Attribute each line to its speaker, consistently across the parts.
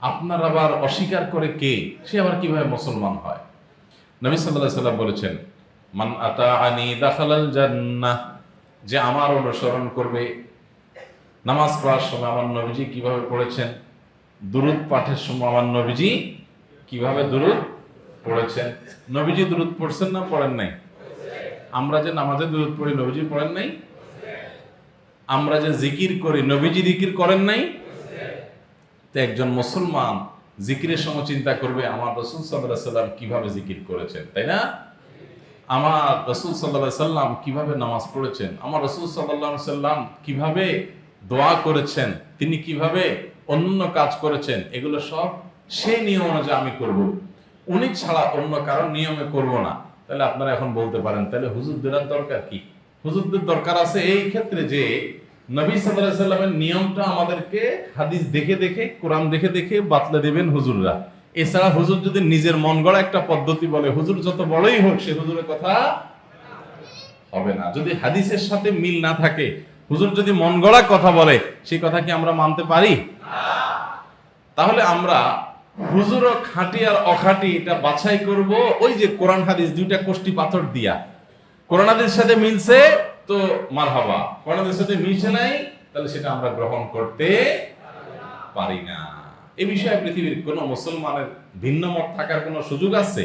Speaker 1: আপনার আবার অস্বীকার করে কে? সে আবার কীভাবে মুসলমান হয়? নবী সাল্লাল্লাহু সাল্লাম বলেছেন, মান আতা আনি দাখালাল জান্নাহ যে আমার অনুসরণ করবে। নামাজ পড়ার সময় আমার নবীজি কীভাবে পড়েছেন? দুরুদ পাঠের সময় আমার নবীজি কীভাবে দুরুদ পড়েছেন? নবীজি দুরুদ পড়ছেন না পড়েন নাই? আমরা যে নামাজে দুরুদ পড়ি, নবীজি পড়েন নাই? আমরা যে জিকির করি, নবীজি জিকির করেন নাই? তো একজন মুসলমান জিকিরের সময় চিন্তা করবে, আমার রসুল সাল্লাহ সাল্লাম কীভাবে জিকির করেছেন? তাই না? আমার রসুল সাল্লাহ সাল্লাম কীভাবে নামাজ পড়েছেন? আমার রসুল সাল্লাহ সাল্লাম কীভাবে দোয়া করেছেন? তিনি কীভাবে অন্য কাজ করেছেন? এগুলো সব সেই নিয়ম অনুযায়ী আমি করব। উনি ছাড়া অন্য কারও নিয়মে করব না। তাহলে আপনারা এখন বলতে পারেন, তাহলে হুজুরদের আর দরকার কি? হুজুরদের দরকার আছে এই ক্ষেত্রে যে নবী সাল্লাল্লাহু সাল্লামের নিয়মটা আমাদেরকে হাদিস দেখে দেখে, কোরআন দেখে দেখে বাতলে দেবেন হুজুররা। এছাড়া হুজুর যদি নিজের মন গড়া একটা পদ্ধতি বলে, হুজুর যত বড়ই হোক, সে হুজুরের কথা হবে না। যদি হাদিসের সাথে মিল না থাকে, হুজুর যদি মন গড়া কথা বলে সেই কথা কি আমরা মানতে পারি? তাহলে আমরা হুজুর খাঁটি আর অখাঁটি এটা বাছাই করব। ওই যে কোরআন হাদিস, দুইটা কোষ্টি পাথর দিয়া। কোরআন হাদিসের সাথে মিলছে তো মার হাবা কোরআন হাদিসের সাথে মিলছে নাই তাহলে সেটা আমরা গ্রহণ করতে পারি না এই বিষয়ে পৃথিবীর কোন মুসলমানের ভিন্ন মত থাকার কোনো সুযোগ আছে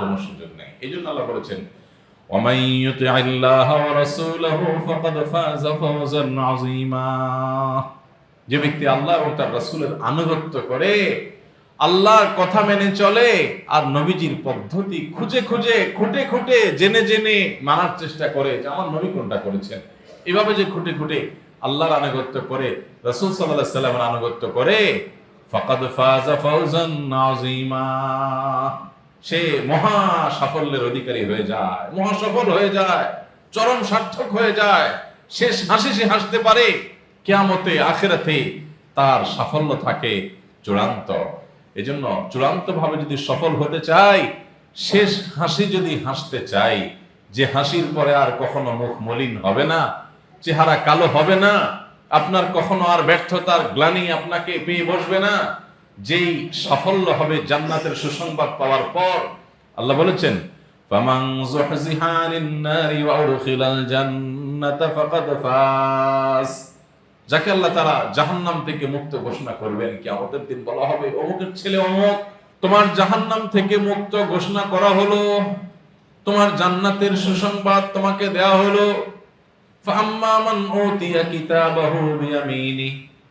Speaker 1: কোনো সুযোগ নেই এই জন্য আল্লাহ বলেছেন ومن يطع الله ورسوله فقد فاز فوزا عظيما যে ব্যক্তি আল্লাহ এবং তার রাসূলের আনুগত্য করে আল্লাহর কথা মেনে চলে আর নবীজির পদ্ধতি খুঁজে খুঁজে, খুঁটে খুঁটে, জেনে জেনে মানার চেষ্টা করে, যে আমার নবী কোনটা করেছেন। এভাবে যে খুঁটে খুঁটে আল্লাহর আনুগত্য করে, রাসূল আলাইহি সাল্লামের আনুগত্য করে, ফাকাদ ফাজা ফাওজান আযীমা। সে মহা সাফল্যের অধিকারী হয়ে যায় মহা সফল হয়ে যায়, চরম সার্থক হয়ে যায়, শেষ হাসি সে হাসতে পারে, কেয়ামতে, আখেরাতে তার সাফল্য থাকে চূড়ান্ত। এজন্য চূড়ান্ত ভাবে যদি সফল হতে চাই, শেষ হাসি যদি হাসতে চাই, যে হাসির পরে আর কখনো মুখ মলিন হবে না, চেহারা কালো হবে না, আপনার কখনো আর ব্যর্থতার গ্লানি আপনাকে পেয়ে বসবে না, যেই সাফল্য হবে জান্নাতের সুসংবাদ পাওয়ার পর, আল্লাহ বলেছেন, ফামান যাকে আল্লাহ তারা জাহান্নাম থেকে মুক্ত ঘোষণা করবেন কি আমাদের দিন বলা হবে, অমুকের ছেলে অমুক, তোমার জাহান্নাম থেকে মুক্ত ঘোষণা করা হলো, তোমার জান্নাতের সুসংবাদ তোমাকে দেয়া হলো।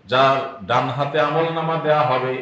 Speaker 1: যার ডান হাতে আমল নামা দেয়া হবে